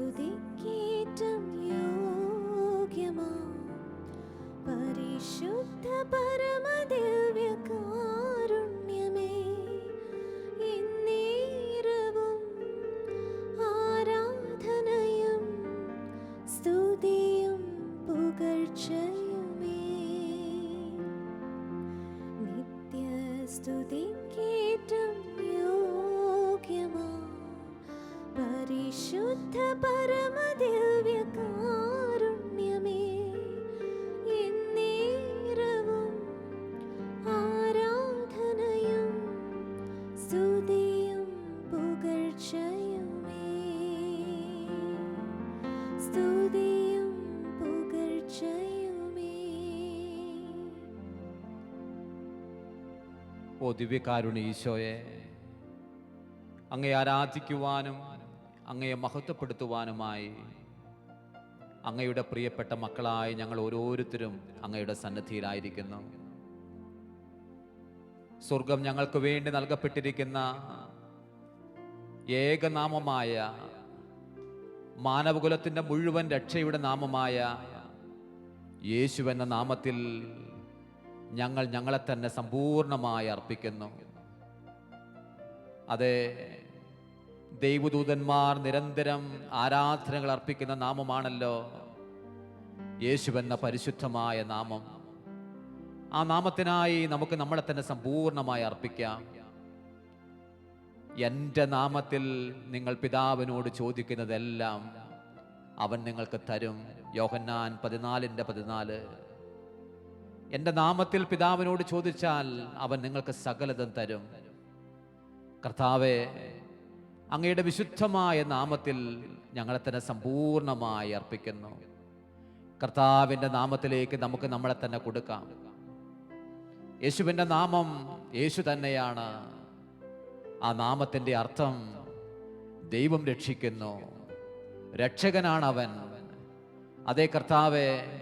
നിത്യസ്തുതിക്കേറ്റം യോഗ്യമാ. പരിശുദ്ധ പരമദിവ്യകാരുണ്യമേ ഓ ദിവ്യകാരുണ്യ ഈശോയെ അങ്ങയെ ആരാധിക്കുവാനും അങ്ങയെ മഹത്വപ്പെടുത്തുവാനുമായി അങ്ങയുടെ പ്രിയപ്പെട്ട മക്കളായി ഞങ്ങൾ ഓരോരുത്തരും അങ്ങയുടെ സന്നദ്ധിയിലായിരിക്കുന്നു സ്വർഗം ഞങ്ങൾക്ക് വേണ്ടി നൽകപ്പെട്ടിരിക്കുന്ന ഏകനാമമായ മാനവകുലത്തിന്റെ മുഴുവൻ രക്ഷയുടെ നാമമായ യേശു എന്ന നാമത്തിൽ ഞങ്ങൾ ഞങ്ങളെ തന്നെ സമ്പൂർണമായി അർപ്പിക്കുന്നു. അതെ ദൈവദൂതന്മാർ നിരന്തരം ആരാധനകൾ അർപ്പിക്കുന്ന നാമമാണല്ലോ യേശുവെന്ന പരിശുദ്ധമായ നാമം. ആ നാമത്തിനായി നമുക്ക് നമ്മളെ തന്നെ സമ്പൂർണമായി അർപ്പിക്കാം. എന്റെ നാമത്തിൽ നിങ്ങൾ പിതാവിനോട് ചോദിക്കുന്നതെല്ലാം അവൻ നിങ്ങൾക്ക് തരും. യോഹന്നാൻ പതിനാലിന്റെ പതിനാല്. എന്റെ നാമത്തിൽ പിതാവിനോട് ചോദിച്ചാൽ അവൻ നിങ്ങൾക്ക് സകലതും തരും. കർത്താവെ അങ്ങയുടെ വിശുദ്ധമായ നാമത്തിൽ ഞങ്ങളെ തന്നെ സമ്പൂർണമായി അർപ്പിക്കുന്നു. കർത്താവിന്റെ നാമത്തിലേക്ക് നമുക്ക് നമ്മളെ തന്നെ കൊടുക്കാം. യേശുവിന്റെ നാമം യേശു തന്നെയാണ്. ആ നാമത്തിന്റെ അർത്ഥം ദൈവം രക്ഷിക്കുന്നു. രക്ഷകനാണ് അവൻ അതേ കർത്താവെ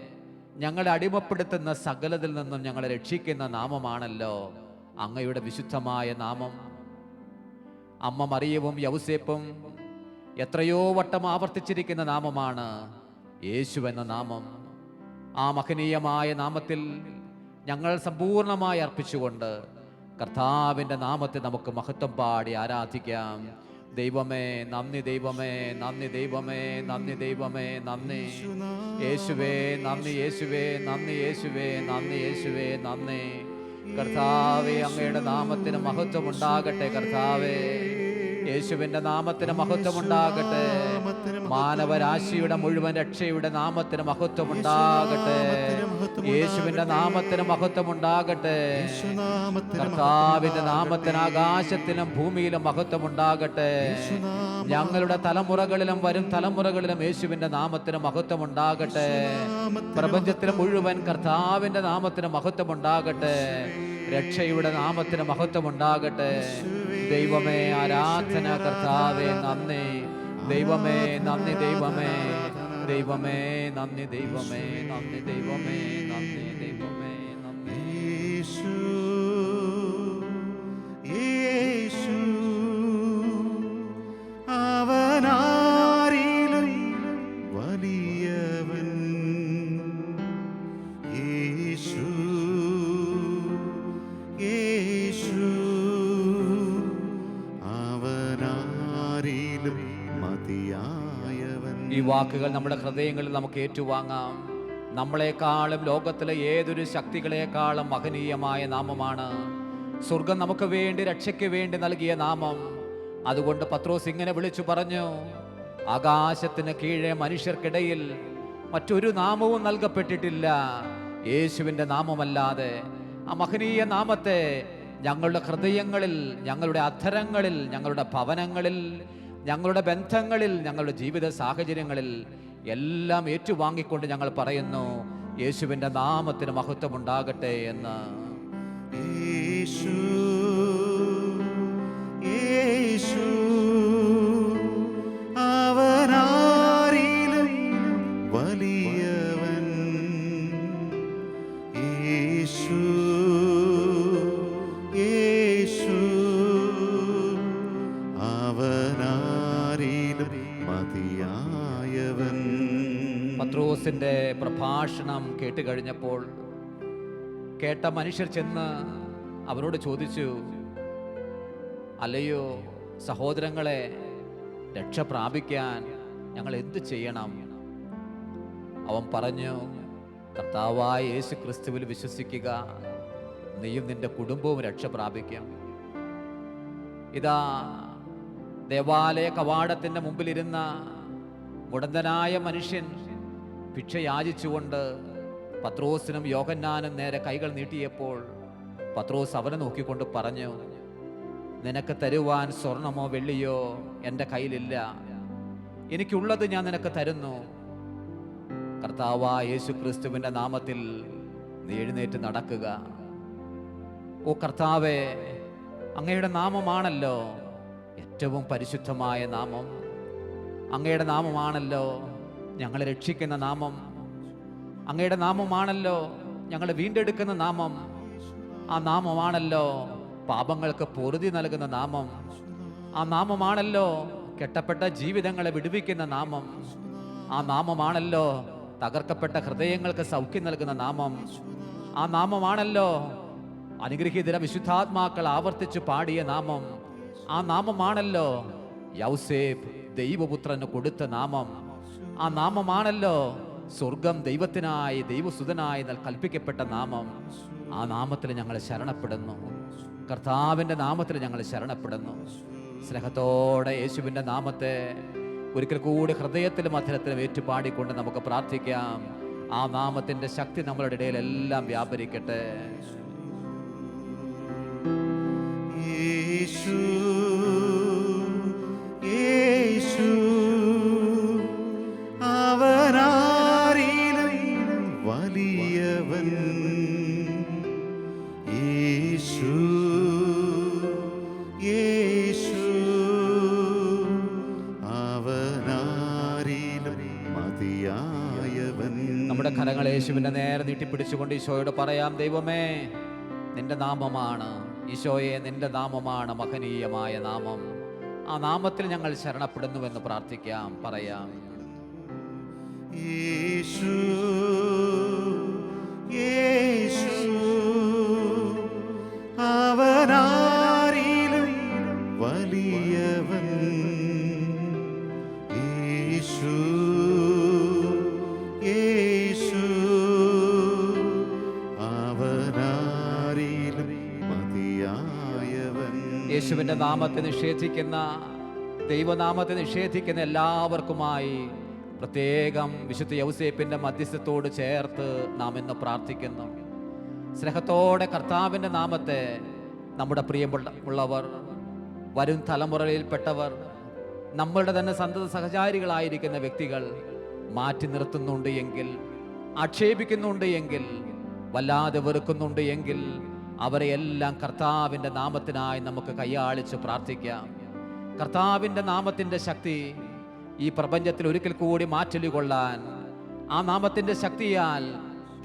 ഞങ്ങളെ അടിമപ്പെടുത്തുന്ന സകലതിൽ നിന്നും ഞങ്ങളെ രക്ഷിക്കുന്ന നാമമാണല്ലോ അങ്ങയുടെ വിശുദ്ധമായ നാമം. അമ്മ മറിയവും യൗസേപ്പും എത്രയോ വട്ടം ആവർത്തിച്ചിരിക്കുന്ന നാമമാണ് യേശു എന്ന നാമം. ആ മഹനീയമായ നാമത്തിൽ ഞങ്ങൾ സമ്പൂർണമായി അർപ്പിച്ചുകൊണ്ട് കർത്താവിന്റെ നാമത്തെ നമുക്ക് മഹത്വം പാടി ആരാധിക്കാം. ദൈവമേ നന്ദി ദൈവമേ നന്ദി ദൈവമേ നന്ദി ദൈവമേ നന്ദി. യേശുവേ നന്ദി യേശുവേ നന്ദി യേശുവേ നന്ദി യേശുവേ നന്ദി. കർത്താവേ അങ്ങയുടെ നാമത്തിന് മഹത്വം ഉണ്ടാകട്ടെ കർത്താവേ. യേശുവിന്റെ നാമത്തിന് മഹത്വം ഉണ്ടാകട്ടെ നാമത്തിന് മഹത്വം. മാനവരാശിയുടെ മുഴുവൻ രക്ഷയുടെ നാമത്തിന് മഹത്വം ഉണ്ടാകട്ടെ യേശുവിന്റെ നാമത്തിന് മഹത്വം ഉണ്ടാകട്ടെ കർത്താവിന്റെ നാമത്തിന്. ആകാശത്തിലും ഭൂമിയിലും മഹത്വം ഉണ്ടാകട്ടെ ഞങ്ങളുടെ തലമുറകളിലും വരും തലമുറകളിലും യേശുവിന്റെ നാമത്തിന് മഹത്വം ഉണ്ടാകട്ടെ യേശുനാമത്തിന് മുഴുവൻ കർത്താവിന്റെ നാമത്തിന് മഹത്വം ഉണ്ടാകട്ടെ രക്ഷയുടെ നാമത്തിന് മഹത്വം ഉണ്ടാകട്ടെ ദൈവമേ ആരാധന കർത്താവേ നന്ദി. ദൈവമേ നന്ദി ദൈവമേ. ദൈവമേ നന്ദി ദൈവമേ നന്ദി ദൈവമേ നന്ദി ദൈവമേ. വാക്കുകൾ നമ്മുടെ ഹൃദയങ്ങളിൽ നമുക്ക് ഏറ്റുവാങ്ങാം. നമ്മളെക്കാളും ലോകത്തിലെ ഏതൊരു ശക്തികളെക്കാളും മഹനീയമായ നാമമാണ്. സ്വർഗം നമുക്ക് വേണ്ടി രക്ഷയ്ക്ക് വേണ്ടി നൽകിയ നാമം. അതുകൊണ്ട് പത്രോസ് ഇങ്ങനെ വിളിച്ചു പറഞ്ഞു ആകാശത്തിന് കീഴെ മനുഷ്യർക്കിടയിൽ മറ്റൊരു നാമവും നൽകപ്പെട്ടിട്ടില്ല. യേശുവിന്റെ നാമമല്ലാതെ ആ മഹനീയ നാമത്തെ ഞങ്ങളുടെ ഹൃദയങ്ങളിൽ ഞങ്ങളുടെ അധരങ്ങളിൽ ഞങ്ങളുടെ ഭവനങ്ങളിൽ ഞങ്ങളുടെ ബന്ധങ്ങളിൽ ഞങ്ങളുടെ ജീവിത സാഹചര്യങ്ങളിൽ എല്ലാം ഏറ്റുവാങ്ങിക്കൊണ്ട് ഞങ്ങൾ പറയുന്നു യേശുവിന്റെ നാമത്തിന് മഹത്വമുണ്ടാകട്ടെ എന്ന്. യേശു കേട്ട് കഴിഞ്ഞപ്പോൾ കേട്ട മനുഷ്യർ ചെന്ന് അവരോട് ചോദിച്ചു അല്ലയോ സഹോദരങ്ങളെ രക്ഷ പ്രാപിക്കാൻ ഞങ്ങൾ എന്ത് ചെയ്യണം? അവൻ പറഞ്ഞു കർത്താവായ യേശു ക്രിസ്തുവിൽ വിശ്വസിക്കുക നീയും നിന്റെ കുടുംബവും രക്ഷ പ്രാപിക്കാം. ഇതാ ദേവാലയ കവാടത്തിന്റെ മുമ്പിലിരുന്ന മുടന്തനായ മനുഷ്യൻ ഭിക്ഷ യാചിച്ചുകൊണ്ട് പത്രോസിനും യോഗന്നാനും നേരെ കൈകൾ നീട്ടിയപ്പോൾ പത്രോസ് അവനെ നോക്കിക്കൊണ്ട് പറഞ്ഞു നിനക്ക് തരുവാൻ സ്വർണമോ വെള്ളിയോ എന്റെ കയ്യിലില്ല. എനിക്കുള്ളത് ഞാൻ നിനക്ക് തരുന്നു. കർത്താവ യേശു ക്രിസ്തുവിന്റെ നാമത്തിൽ നീ എഴുന്നേറ്റ് നടക്കുക. ഓ കർത്താവെ അങ്ങയുടെ നാമമാണല്ലോ ഏറ്റവും പരിശുദ്ധമായ നാമം. അങ്ങയുടെ നാമമാണല്ലോ ഞങ്ങളെ രക്ഷിക്കുന്ന നാമം. അങ്ങയുടെ നാമമാണല്ലോ ഞങ്ങൾ വീണ്ടെടുക്കുന്ന നാമം. ആ നാമമാണല്ലോ പാപങ്ങൾക്ക് പൊറുതി നൽകുന്ന നാമം. ആ നാമമാണല്ലോ കെട്ടപ്പെട്ട ജീവിതങ്ങളെ വിടുവിക്കുന്ന നാമം. ആ നാമമാണല്ലോ തകർക്കപ്പെട്ട ഹൃദയങ്ങൾക്ക് സൗഖ്യം നൽകുന്ന നാമം. ആ നാമമാണല്ലോ അനുഗ്രഹീതര വിശുദ്ധാത്മാക്കൾ ആവർത്തിച്ച് പാടിയ നാമം. ആ നാമമാണല്ലോ യൗസേഫ് ദൈവപുത്രന് കൊടുത്ത നാമം. ആ നാമമാണല്ലോ സ്വർഗം ദൈവത്തിനായി ദൈവസുതനായി കൽപ്പിക്കപ്പെട്ട നാമം ആ നാമത്തിൽ ഞങ്ങൾ ശരണപ്പെടുന്നു. കർത്താവിന്റെ നാമത്തിൽ ഞങ്ങൾ ശരണപ്പെടുന്നു. സ്നേഹത്തോടെ യേശുവിന്റെ നാമത്തെ ഒരിക്കൽ കൂടി ഹൃദയത്തിലും അധരത്തിലും ഏറ്റുപാടിക്കൊണ്ട് നമുക്ക് പ്രാർത്ഥിക്കാം. ആ നാമത്തിന്റെ ശക്തി നമ്മളുടെ ഇടയിലെല്ലാം വ്യാപരിക്കട്ടെ. യേശു മതിയായവൻ നമ്മുടെ കരങ്ങൾ യേശുവിന്റെ നേരെ നീട്ടിപ്പിടിച്ചുകൊണ്ട് ഈശോയോട് പറയാം ദൈവമേ നിന്റെ നാമമാണ് ഈശോയെ നിന്റെ നാമമാണ് മഹനീയമായ നാമം. ആ നാമത്തിൽ ഞങ്ങൾ ശരണപ്പെടുന്നുവെന്ന് പ്രാർത്ഥിക്കാം പറയാം. യേശു യേശു യേശുവിന്റെ നാമത്തെ നിഷേധിക്കുന്ന ദൈവനാമത്തെ നിഷേധിക്കുന്ന എല്ലാവർക്കുമായി പ്രത്യേകം വിശുദ്ധ യൗസേപ്പിന്റെ മധ്യസ്ഥത്തോട് ചേർത്ത് നാം ഇന്ന് പ്രാർത്ഥിക്കുന്നു. സ്നേഹത്തോടെ കർത്താവിന്റെ നാമത്തെ നമ്മുടെ പ്രിയമുള്ളവർ വരും തലമുറയിൽപ്പെട്ടവർ നമ്മളുടെ തന്നെ സന്തത സഹചാരികളായിരിക്കുന്ന വ്യക്തികൾ മാറ്റി നിർത്തുന്നുണ്ട് എങ്കിൽ ആക്ഷേപിക്കുന്നുണ്ട് എങ്കിൽ വല്ലാതെ വെറുക്കുന്നുണ്ട് എങ്കിൽ അവരെ എല്ലാം കർത്താവിന്റെ നാമത്തിനായി നമുക്ക് കൈയാളിച്ച് പ്രാർത്ഥിക്കാം. കർത്താവിന്റെ നാമത്തിന്റെ ശക്തി ഈ പ്രപഞ്ചത്തിൽ ഒരിക്കൽ കൂടി മാറ്റലുകൊള്ളാൻ ആ നാമത്തിന്റെ ശക്തിയാൽ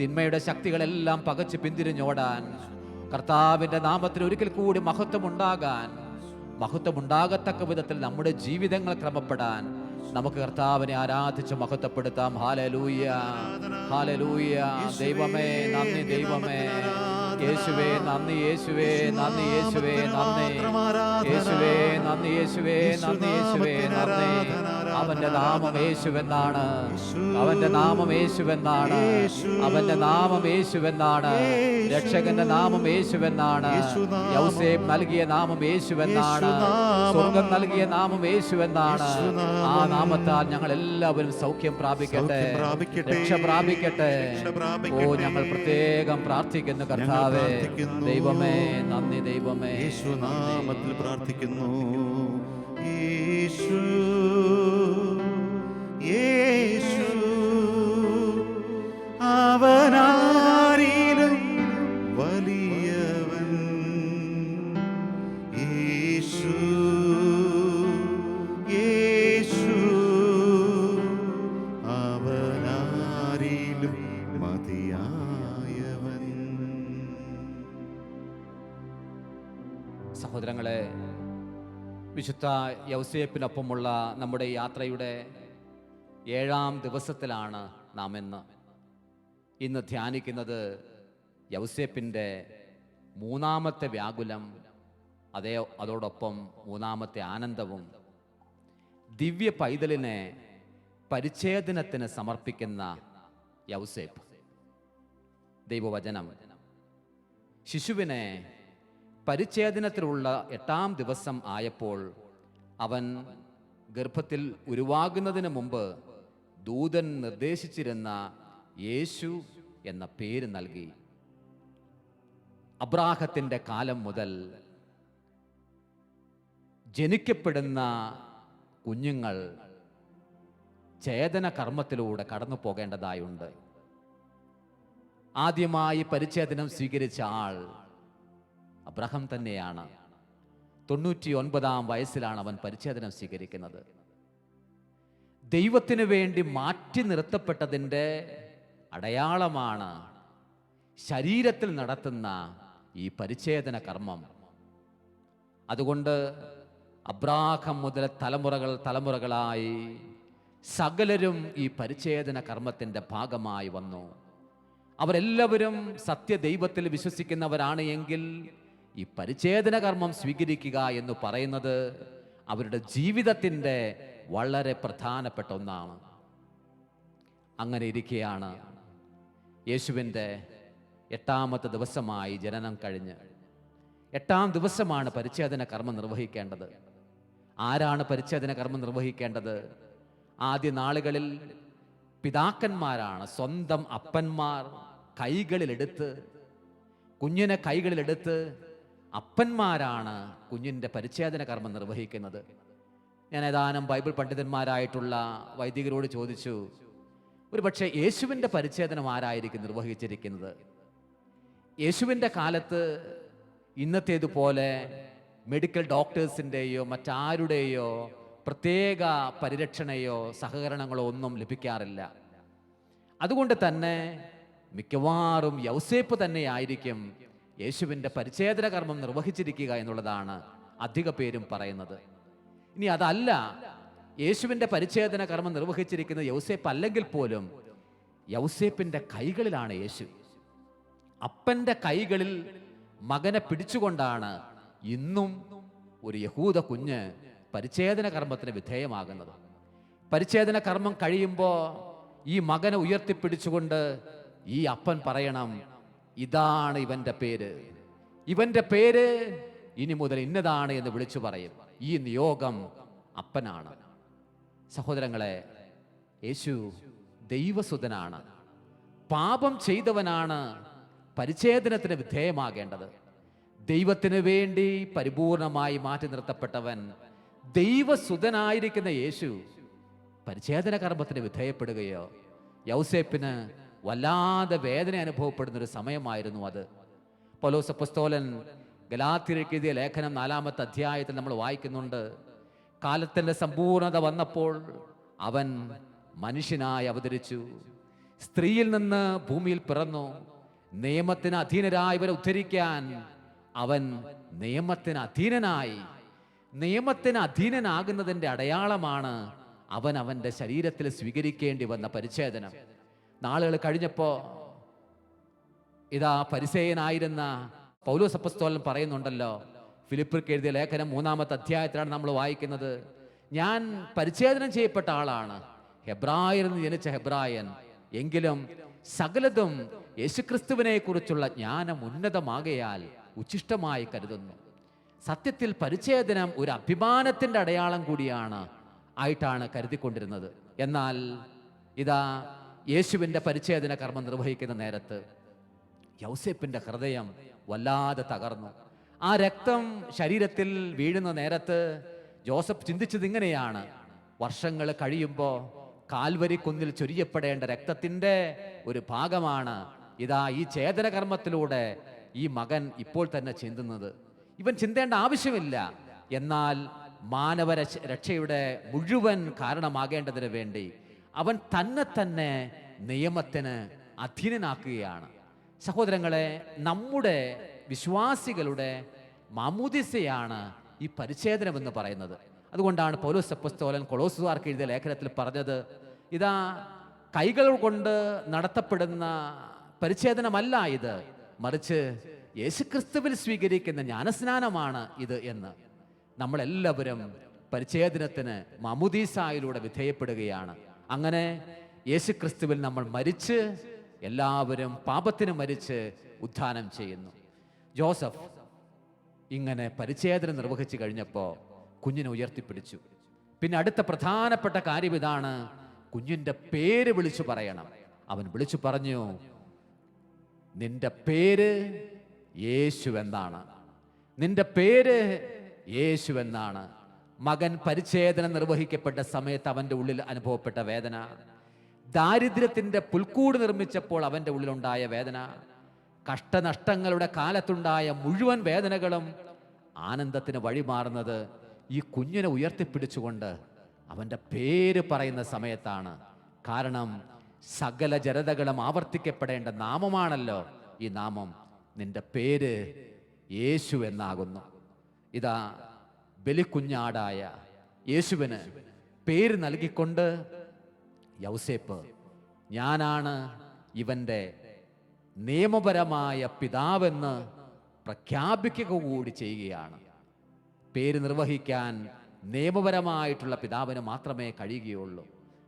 തിന്മയുടെ ശക്തികളെല്ലാം പകച്ച് പിന്തിരിഞ്ഞോടാൻ കർത്താവിന്റെ നാമത്തിൽ ഒരിക്കൽ കൂടി മഹത്വമുണ്ടാകാൻ മഹത്വമുണ്ടാകത്തക്ക വിധത്തിൽ നമ്മുടെ ജീവിതങ്ങൾ ക്രമപ്പെടാൻ നമുക്ക് കർത്താവിനെ ആരാധിച്ച് മഹത്വപ്പെടുത്താം. ഹാലലൂയ ഹാലലൂയ ദൈവമേ നന്ദി ദൈവമേ. യേശുവേ നന്ദി യേശുവേ നന്ദി യേശുവേ നന്ദി. യേശുവേ നന്ദി യേശുവേ നന്ദി യേശുവേ നന്ദി. അവന്റെ നാമം യേശുവെന്നാണ്. അവന്റെ നാമം യേശുവെന്നാണ്. അവന്റെ നാമം യേശുവെന്നാണ്. രക്ഷകന്റെ നാമം യേശുവെന്നാണ്. യൗസേബ് നൽകിയ നാമം യേശുവെന്നാണ്. സ്വർഗം നൽകിയ നാമം യേശുവെന്നാണ്. ആ നാമത്താൽ ഞങ്ങൾ എല്ലാവരും സൗഖ്യം പ്രാപിക്കട്ടെ. രക്ഷ പ്രാപിക്കട്ടെ. ഓ. ഞങ്ങൾ പ്രത്യേകം പ്രാർത്ഥിക്കുന്നു കർത്താവേ. ദൈവമേ നന്ദി ദൈവമേ. യേശു നാമത്തിൽ പ്രാർത്ഥിക്കുന്നു. യേശു അവനാരിലും വലിയവൻ. യേശു യേശു അവനാരിലും മതിയായവൻ. സഹോദരങ്ങളെ വിശുദ്ധ യൗസേപ്പിനൊപ്പമുള്ള നമ്മുടെ യാത്രയുടെ ഏഴാം ദിവസത്തിലാണ് നാം ഇന്ന് ഇന്ന് ധ്യാനിക്കുന്നത് യൗസേപ്പിന്റെ മൂന്നാമത്തെ വ്യാകുലം അതേ അതോടൊപ്പം മൂന്നാമത്തെ ആനന്ദവും. ദിവ്യ പൈതലിനെ പരിച്ഛേദനത്തിന് സമർപ്പിക്കുന്ന യൗസേപ്പ്. ദൈവവചനം. ശിശുവിനെ പരിച്ഛേദനത്തിലുള്ള എട്ടാം ദിവസം ആയപ്പോൾ അവൻ ഗർഭത്തിൽ ഉരുവാകുന്നതിന് മുമ്പ് ദൂതൻ നിർദ്ദേശിച്ചിരുന്ന യേശു എന്ന പേര് നൽകി. അബ്രാഹത്തിന്റെ കാലം മുതൽ ജനിക്കപ്പെടുന്ന കുഞ്ഞുങ്ങൾ ഛേദന കർമ്മത്തിലൂടെ കടന്നു പോകേണ്ടതായുണ്ട്. ആദ്യമായി പരിച്ഛേദനം സ്വീകരിച്ച ആൾ അബ്രഹം തന്നെയാണ്. തൊണ്ണൂറ്റി ഒൻപതാം വയസ്സിലാണ് അവൻ പരിച്ഛേദനം സ്വീകരിക്കുന്നത്. ദൈവത്തിന് വേണ്ടി മാറ്റി നിർത്തപ്പെട്ടതിന്റെ അടയാളമാണ് ശരീരത്തിൽ നടത്തുന്ന ഈ പരിച്ഛേദന കർമ്മം. അതുകൊണ്ട് അബ്രാഹം മുതൽ തലമുറകൾ തലമുറകളായി സകലരും ഈ പരിച്ഛേദന കർമ്മത്തിന്റെ ഭാഗമായി വന്നു. അവരെല്ലാവരും സത്യദൈവത്തിൽ വിശ്വസിക്കുന്നവരാണ് എങ്കിൽ ഈ പരിച്ഛേദന കർമ്മം സ്വീകരിക്കുക എന്ന് പറയുന്നത് അവരുടെ ജീവിതത്തിന്റെ വളരെ പ്രധാനപ്പെട്ട ഒന്നാണ്. അങ്ങനെ ഇരിക്കെയാണ് യേശുവിന്റെ എട്ടാമത്തെ ദിവസമായി ജനനം കഴിഞ്ഞ്. എട്ടാം ദിവസമാണ് പരിച്ഛേദന കർമ്മം നിർവഹിക്കേണ്ടത്. ആരാണ് പരിച്ഛേദന കർമ്മം നിർവഹിക്കേണ്ടത്? ആദ്യ നാളുകളിൽ പിതാക്കന്മാരാണ്. സ്വന്തം അപ്പന്മാർ കൈകളിലെടുത്ത് കുഞ്ഞിനെ കൈകളിലെടുത്ത് അപ്പന്മാരാണ് കുഞ്ഞിന്റെ പരിച്ഛേദന കർമ്മം നിർവഹിക്കുന്നത്. ഞാൻ ഏതാനും ബൈബിൾ പണ്ഡിതന്മാരായിട്ടുള്ള വൈദികരോട് ചോദിച്ചു ഒരു പക്ഷേ യേശുവിന്റെ പരിച്ഛേദനം ആരായിരിക്കും നിർവഹിച്ചിരിക്കുന്നത്? യേശുവിന്റെ കാലത്ത് ഇന്നത്തേതുപോലെ മെഡിക്കൽ ഡോക്ടേഴ്സിന്റെയോ മറ്റാരുടെയോ പ്രത്യേക പരിരക്ഷണയോ സഹകരണങ്ങളോ ഒന്നും ലഭിക്കാറില്ല. അതുകൊണ്ട് തന്നെ മിക്കവാറും യൗസേപ്പ് തന്നെയായിരിക്കും യേശുവിന്റെ പരിച്ഛേദന കർമ്മം നിർവഹിച്ചിരിക്കുക എന്നുള്ളതാണ് അധിക പേരും പറയുന്നത്. ഇനി അതല്ല യേശുവിന്റെ പരിച്ഛേദന കർമ്മം നിർവഹിച്ചിരിക്കുന്നത് യൗസേപ്പ് അല്ലെങ്കിൽ പോലും യൗസേപ്പിന്റെ കൈകളിലാണ് യേശു. അപ്പന്റെ കൈകളിൽ മകനെ പിടിച്ചുകൊണ്ടാണ് ഇന്നും ഒരു യഹൂദ കുഞ്ഞ് പരിച്ഛേദന കർമ്മത്തിന് വിധേയമാകുന്നത്. പരിച്ഛേദന കർമ്മം കഴിയുമ്പോൾ ഈ മകനെ ഉയർത്തിപ്പിടിച്ചുകൊണ്ട് ഈ അപ്പൻ പറയണം ഇതാണ് ഇവന്റെ പേര്. ഇവന്റെ പേര് ഇനി മുതൽ ഇന്നതാണ് എന്ന് വിളിച്ചു പറയും. ഈ നിയോഗം അപ്പനാണ്. സഹോദരങ്ങളെ യേശു ദൈവസുതനാണ് പാപം ചെയ്തവനാണ് പരിച്ഛേദനത്തിന് വിധേയമാകേണ്ടത്. ദൈവത്തിന് വേണ്ടി പരിപൂർണമായി മാറ്റി നിർത്തപ്പെട്ടവൻ ദൈവസുതനായിരിക്കുന്ന യേശു പരിച്ഛേദന കർമ്മത്തിന് വിധേയപ്പെടുകയോ യൗസേപ്പിന് വല്ലാതെ വേദന അനുഭവപ്പെടുന്ന ഒരു സമയമായിരുന്നു അത്. പൗലോസപ്പസ്തോലൻ ഗലാത്തിരക്കെഴുതിയ ലേഖനം നാലാമത്തെ അധ്യായത്തിൽ നമ്മൾ വായിക്കുന്നുണ്ട്. കാലത്തിന്റെ സമ്പൂർണത വന്നപ്പോൾ അവൻ മനുഷ്യനായി അവതരിച്ചു. സ്ത്രീയിൽ നിന്ന് ഭൂമിയിൽ പിറന്നു. നിയമത്തിന് അധീനരായവരെ ഉദ്ധരിക്കാൻ അവൻ നിയമത്തിന് അധീനനായി. നിയമത്തിന് അധീനനാകുന്നതിന്റെ അടയാളമാണ് അവൻ അവന്റെ ശരീരത്തിൽ സ്വീകരിക്കേണ്ടി വന്ന പരിച്ഛേദനം. നാളുകൾ കഴിഞ്ഞപ്പോൾ ഇതാ പരിസേയനായിരുന്ന പൗലോസപ്പസ്തോലൻ പറയുന്നുണ്ടല്ലോ ഫിലിപ്പിർക്ക് എഴുതിയ ലേഖനം മൂന്നാമത്തെ അധ്യായത്തിലാണ് നമ്മൾ വായിക്കുന്നത്. ഞാൻ പരിച്ഛേദനം ചെയ്യപ്പെട്ട ആളാണ്. ഹെബ്രായരിൽ നിന്ന് ജനിച്ച ഹെബ്രായൻ. എങ്കിലും സകലതും യേശുക്രിസ്തുവിനെ കുറിച്ചുള്ള ജ്ഞാനം ഉന്നതമാകയാൽ ഉച്ചിഷ്ടമായി കരുതുന്നു. സത്യത്തിൽ പരിച്ഛേദനം ഒരു അഭിമാനത്തിന്റെ അടയാളം കൂടിയാണ് ആയിട്ടാണ് കരുതിക്കൊണ്ടിരുന്നത്. എന്നാൽ ഇതാ യേശുവിന്റെ പരിച്ഛേദന കർമ്മം നിർവഹിക്കുന്ന നേരത്ത് യൗസേപ്പിന്റെ ഹൃദയം വല്ലാതെ തകർന്നു. ആ രക്തം ശരീരത്തിൽ വീഴുന്ന നേരത്ത് ജോസഫ് ചിന്തിച്ചത് ഇങ്ങനെയാണ്. വർഷങ്ങൾ കഴിയുമ്പോൾ കാൽവരി കുന്നിൽ ചൊരിയപ്പെടേണ്ട രക്തത്തിന്റെ ഒരു ഭാഗമാണ് ഇതാ ഈ ഛേദന കർമ്മത്തിലൂടെ ഈ മകൻ ഇപ്പോൾ തന്നെ ചിന്തുന്നത്. ഇവൻ ചിന്തേണ്ട ആവശ്യമില്ല. എന്നാൽ മാനവ രക്ഷയുടെ മുഴുവൻ കാരണമാകേണ്ടതിന് വേണ്ടി അവൻ തന്നെ തന്നെ നിയമത്തിന് അധീനനാക്കുകയാണ്. സഹോദരങ്ങളെ നമ്മുടെ വിശ്വാസികളുടെ മാമൂദിസയാണ് ഈ പരിച്ഛേദനം എന്ന് പറയുന്നത്. അതുകൊണ്ടാണ് പൗലോസ് അപ്പസ്തോലൻ കൊളോസുകാർക്ക് എഴുതിയ ലേഖനത്തിൽ പറഞ്ഞത് ഇതാ കൈകൾ കൊണ്ട് നടത്തപ്പെടുന്ന പരിച്ഛേദനമല്ല ഇത് മറിച്ച് യേശുക്രിസ്തുവിൽ സ്വീകരിക്കുന്ന ജ്ഞാനസ്നാനമാണ് ഇത് എന്ന്. നമ്മളെല്ലാവരും പരിച്ഛേദനത്തിന് മാമുദീസായിലൂടെ വിധേയപ്പെടുകയാണ്. അങ്ങനെ യേശുക്രിസ്തുവിൽ നമ്മൾ മരിച്ച് എല്ലാവരും പാപത്തിന് മരിച്ച് ഉദ്ധാനം ചെയ്യുന്നു. ജോസഫ് ഇങ്ങനെ പരിച്ഛേദനം നിർവഹിച്ചു കഴിഞ്ഞപ്പോൾ കുഞ്ഞിനെ ഉയർത്തിപ്പിടിച്ചു. പിന്നെ അടുത്ത പ്രധാനപ്പെട്ട കാര്യം ഇതാണ് കുഞ്ഞിന്റെ പേര് വിളിച്ചു പറയണം. അവൻ വിളിച്ചു പറഞ്ഞു നിന്റെ പേര് യേശു എന്നാണ്. നിന്റെ പേര് യേശു എന്നാണ്. മകൻ പരിച്ഛേദനം നിർവഹിക്കപ്പെട്ട സമയത്ത് അവന്റെ ഉള്ളിൽ അനുഭവപ്പെട്ട വേദന. ദാരിദ്ര്യത്തിന്റെ പുൽക്കൂട് നിർമ്മിച്ചപ്പോൾ അവന്റെ ഉള്ളിലുണ്ടായ വേദന. കഷ്ടനഷ്ടങ്ങളുടെ കാലത്തുണ്ടായ മുഴുവൻ വേദനകളും ആനന്ദത്തിന് വഴിമാറുന്നത് ഈ കുഞ്ഞിനെ ഉയർത്തിപ്പിടിച്ചുകൊണ്ട് അവന്റെ പേര് പറയുന്ന സമയത്താണ്. കാരണം സകല ജനതകളും ആവർത്തിക്കപ്പെടേണ്ട നാമമാണല്ലോ ഈ നാമം. നിന്റെ പേര് യേശു എന്നാകുന്നു. ഇതാ ബലിക്കുഞ്ഞാടായ യേശുവിന് പേര് നൽകിക്കൊണ്ട് യൗസേപ്പ് ഞാനാണ് ഇവന്റെ നിയമപരമായ പിതാവെന്ന് പ്രഖ്യാപിക്കുക കൂടി ചെയ്യുകയാണ്. പേര് നിർവഹിക്കാൻ നിയമപരമായിട്ടുള്ള പിതാവിന് മാത്രമേ കഴിയുകയുള്ളൂ.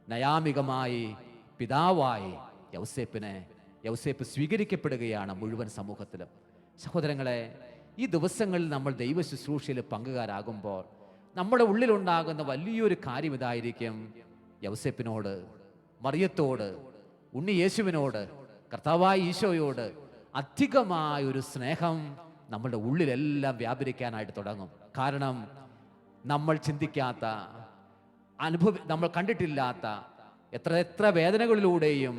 നയാമികമായി പിതാവായി യൗസേപ്പിനെ യൗസേപ്പ് സ്വീകരിക്കപ്പെടുകയാണ് മുഴുവൻ സമൂഹത്തിലും. സഹോദരങ്ങളെ ഈ ദിവസങ്ങളിൽ നമ്മൾ ദൈവ ശുശ്രൂഷയിൽ പങ്കുകാരാകുമ്പോൾ നമ്മുടെ ഉള്ളിലുണ്ടാകുന്ന വലിയൊരു കാര്യം ഇതായിരിക്കും യൗസേപ്പിനോട് മറിയത്തോട് ഉണ്ണി യേശുവിനോട് കർത്താവായ ഈശോയോട് അധികമായ ഒരു സ്നേഹം നമ്മളുടെ ഉള്ളിലെല്ലാം വ്യാപരിക്കാനായിട്ട് തുടങ്ങും. കാരണം നമ്മൾ ചിന്തിക്കാത്ത അനുഭവി നമ്മൾ കണ്ടിട്ടില്ലാത്ത എത്ര എത്ര വേദനകളിലൂടെയും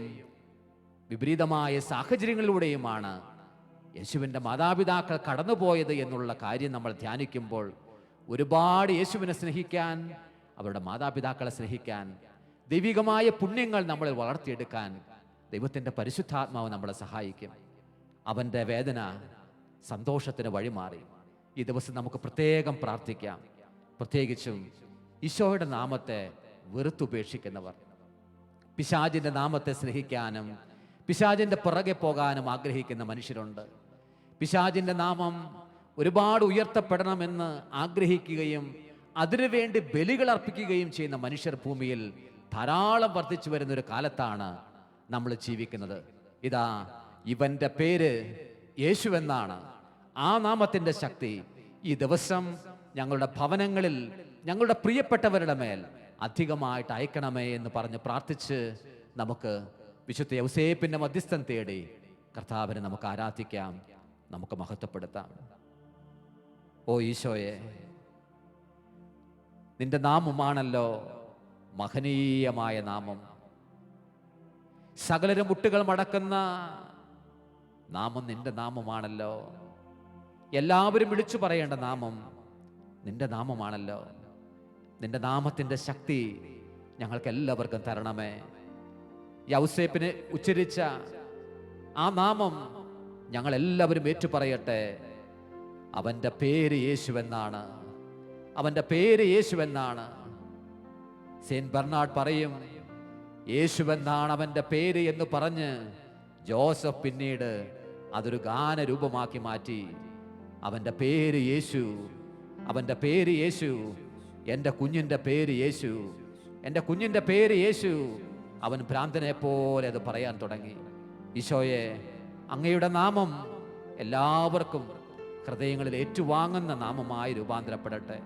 വിപരീതമായ സാഹചര്യങ്ങളിലൂടെയുമാണ് യേശുവിന്റെ മാതാപിതാക്കൾ കടന്നുപോയത് എന്നുള്ള കാര്യം നമ്മൾ ധ്യാനിക്കുമ്പോൾ ഒരുപാട് യേശുവിനെ സ്നേഹിക്കാൻ അവരുടെ മാതാപിതാക്കളെ സ്നേഹിക്കാൻ ദൈവികമായ പുണ്യങ്ങൾ നമ്മളിൽ വളർത്തിയെടുക്കാൻ ദൈവത്തിന്റെ പരിശുദ്ധാത്മാവ് നമ്മളെ സഹായിക്കും. അവന്റെ വേദന സന്തോഷത്തിന് വഴിമാറി. ഈ ദിവസം നമുക്ക് പ്രത്യേകം പ്രാർത്ഥിക്കാം. പ്രത്യേകിച്ചും ഈശോയുടെ നാമത്തെ വെറുത്തുപേക്ഷിക്കുന്നവർ പിശാചിന്റെ നാമത്തെ സ്നേഹിക്കാനും പിശാജിന്റെ പുറകെ പോകാനും ആഗ്രഹിക്കുന്ന മനുഷ്യരുണ്ട്. പിശാചിന്റെ നാമം ഒരുപാട് ഉയർത്തപ്പെടണമെന്ന് ആഗ്രഹിക്കുകയും അതിനുവേണ്ടി ബലികൾ അർപ്പിക്കുകയും ചെയ്യുന്ന മനുഷ്യർ ഭൂമിയിൽ ധാരാളം വർദ്ധിച്ചു വരുന്ന ഒരു കാലത്താണ് നമ്മൾ ജീവിക്കുന്നത്. ഇതാ ഇവന്റെ പേര് യേശു എന്നാണ്. ആ നാമത്തിന്റെ ശക്തി ഈ ദിവസം ഞങ്ങളുടെ ഭവനങ്ങളിൽ ഞങ്ങളുടെ പ്രിയപ്പെട്ടവരുടെ മേൽ അധികമായിട്ട് അയക്കണമേ എന്ന് പറഞ്ഞ് പ്രാർത്ഥിച്ച് നമുക്ക് വിശുദ്ധ യൗസേപ്പിന്റെ മധ്യസ്ഥം തേടി കർത്താവിനെ നമുക്ക് ആരാധിക്കാം നമുക്ക് മഹത്വപ്പെടുത്താം. ഓ ഈശോയെ നിന്റെ നാമമാണല്ലോ മഹനീയമായ നാമം. സകലരും മുട്ടുകൾ മടക്കുന്ന നാമം നിന്റെ നാമമാണല്ലോ. എല്ലാവരും വിളിച്ചു പറയേണ്ട നാമം നിന്റെ നാമമാണല്ലോ. നിന്റെ നാമത്തിന്റെ ശക്തി ഞങ്ങൾക്ക് എല്ലാവർക്കും തരണമേ. യൗസേപ്പിന് ഉച്ചരിച്ച ആ നാമം ഞങ്ങൾ എല്ലാവരും ഏറ്റുപറയട്ടെ. അവന്റെ പേര് യേശുവെന്നാണ്. അവന്റെ പേര് യേശുവെന്നാണ്. സെയിന്റ് ബെർണാഡ് പറയും യേശുവെന്നാണ് അവന്റെ പേര് എന്ന് പറഞ്ഞ് ജോസഫ് പിന്നീട് അതൊരു ഗാനരൂപമാക്കി മാറ്റി. അവന്റെ പേര് യേശു അവന്റെ പേര് യേശു എന്റെ കുഞ്ഞിന്റെ പേര് യേശു എന്റെ കുഞ്ഞിന്റെ പേര് യേശു. അവൻ ഭ്രാന്തനെ പോലെ അത് പറയാൻ തുടങ്ങി. ഈശോയെ അങ്ങയുടെ നാമം എല്ലാവർക്കും ഹൃദയങ്ങളിൽ ഏറ്റുവാങ്ങുന്ന നാമമായി രൂപാന്തരപ്പെടട്ടെ.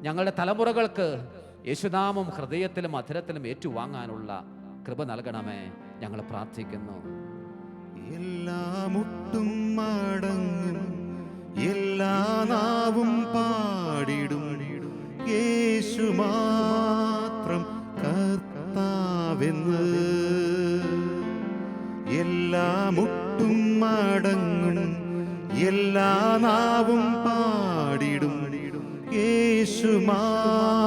ഞങ്ങളുടെ തലമുറകൾക്ക് യേശുനാമം ഹൃദയത്തിലും അധരത്തിലും ഏറ്റുവാങ്ങാനുള്ള കൃപ നൽകണമേ. ഞങ്ങൾ പ്രാർത്ഥിക്കുന്നു. എല്ലാ മുട്ടും മടങ്ങും എല്ലാ നാവും പാടിടും. യേശു മാത്രം കർത്താവെന്ന്. എല്ലാ മുട്ടും മടങ്ങും എല്ലാ നാവും പാടിടും. യേശു മാത്രം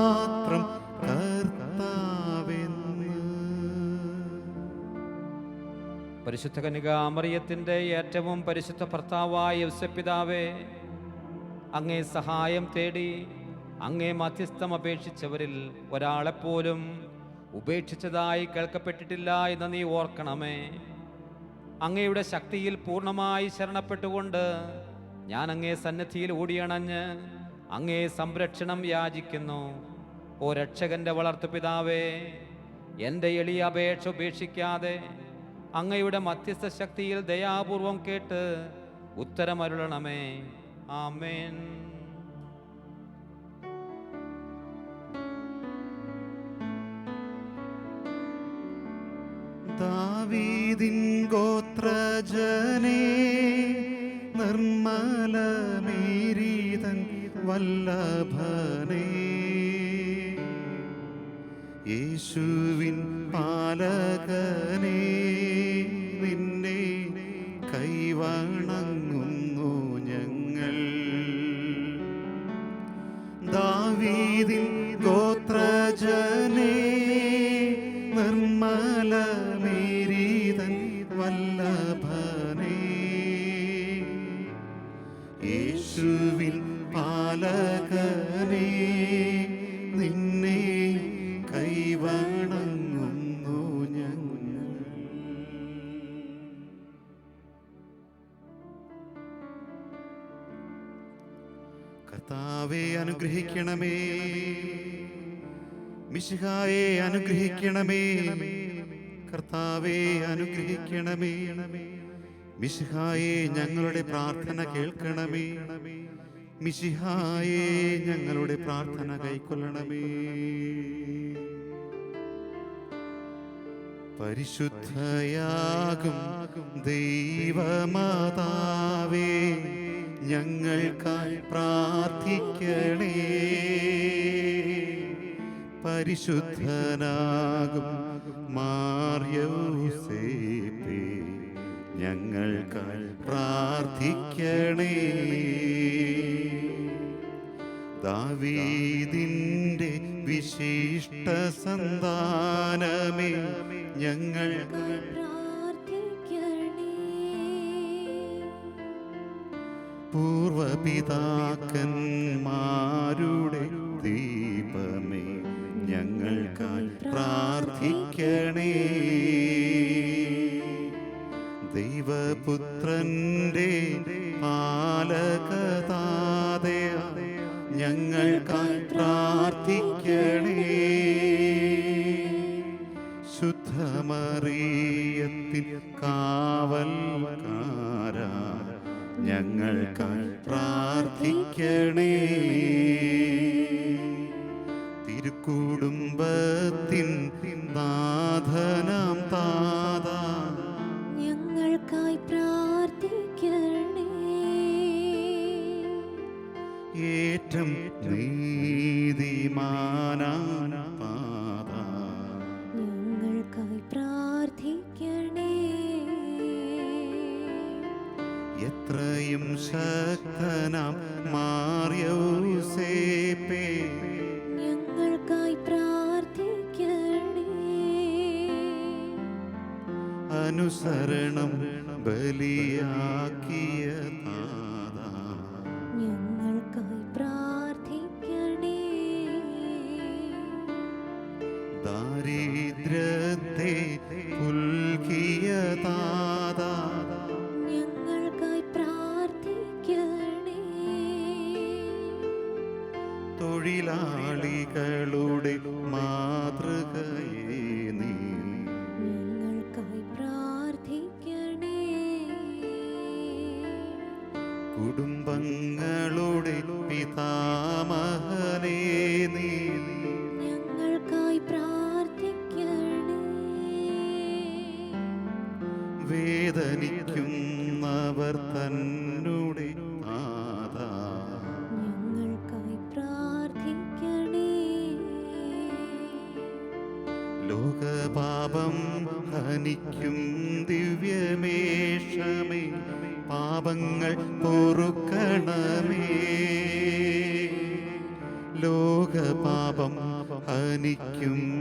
പരിശുദ്ധ കനികാമറിയത്തിന്റെ ഏറ്റവും പരിശുദ്ധ ഭർത്താവായ യൗസപിതാവേ അങ്ങേ സഹായം തേടി അങ്ങേ മധ്യസ്ഥം അപേക്ഷിച്ചവരിൽ ഒരാളെപ്പോലും ഉപേക്ഷിച്ചതായി കേൾക്കപ്പെട്ടിട്ടില്ല എന്ന് നീ ഓർക്കണമേ. അങ്ങയുടെ ശക്തിയിൽ പൂർണമായി ശരണപ്പെട്ടുകൊണ്ട് ഞാൻ അങ്ങേ സന്നദ്ധിയിൽ ഓടിയണഞ്ഞ് അങ്ങേ സംരക്ഷണം യാചിക്കുന്നു. ഓ രക്ഷകന്റെ വളർത്തുപിതാവേ എന്റെ എളിയ അപേക്ഷ ഉപേക്ഷിക്കാതെ അങ്ങയുടെ മധ്യസ്ഥ ശക്തിയിൽ ദയാപൂർവം കേട്ട് ഉത്തരമരുളണമേ. ആമേൻ. ദാവീദിൻ ഗോത്രജനേ നിർമ്മലമേരീതൻ വല്ലഭനേ. യേശുവിൻ പാലകനേ കൈവണങ്ങുന്നു അനുഗ്രഹിക്കണമേ കർത്താവെ അനുഗ്രഹിക്കണമേ. മിശിഹായെ ഞങ്ങളുടെ പ്രാർത്ഥന കേൾക്കണമേ. മിശിഹായെ ഞങ്ങളുടെ പ്രാർത്ഥന കൈക്കൊള്ളണമേ. പരിശുദ്ധയാകും ദൈവമാതാവേ ഞങ്ങൾക്കായി പ്രാർത്ഥിക്കണേ. പരിശുദ്ധനാകും. മാറിയേ ഞങ്ങൾ കാൽ പ്രാർത്ഥിക്കണേ. ദാവീദിന്റെ വിശിഷ്ട സന്താനമേ ഞങ്ങൾ പൂർവപിതാക്കന്മാരുടെ ഞങ്ങൾക്കായി പ്രാർത്ഥിക്കണേ. ദൈവപുത്രന്റെ പാലകതാതയ അനുസരണം ബലിയാക്കിയ ഞങ്ങൾക്കായി പ്രാർത്ഥിക്കണേ. ദാരിദ്ര്യത്തെ പുൽകിയ താതാ ഞങ്ങൾക്കായി പ്രാർത്ഥിക്കണേ. തൊഴിലാളികളുടെ ലോകപാപം ഹനിക്കും ദിവ്യമേഷമേ. പാപങ്ങൾ പൊറുക്കണമേ. ലോകപാപം ഹനിക്കും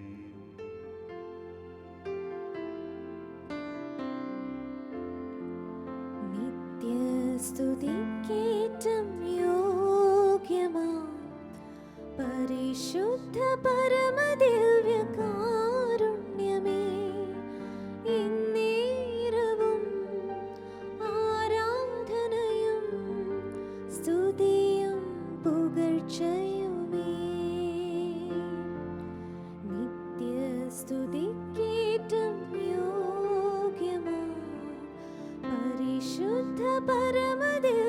നിത്യസ്തുതിക്കേറ്റം യോഗ്യമാ. പരിശുദ്ധ പരമദിവ്യകാരുണ്യമേ ഇന്നേരവും പരിശുദ്ധ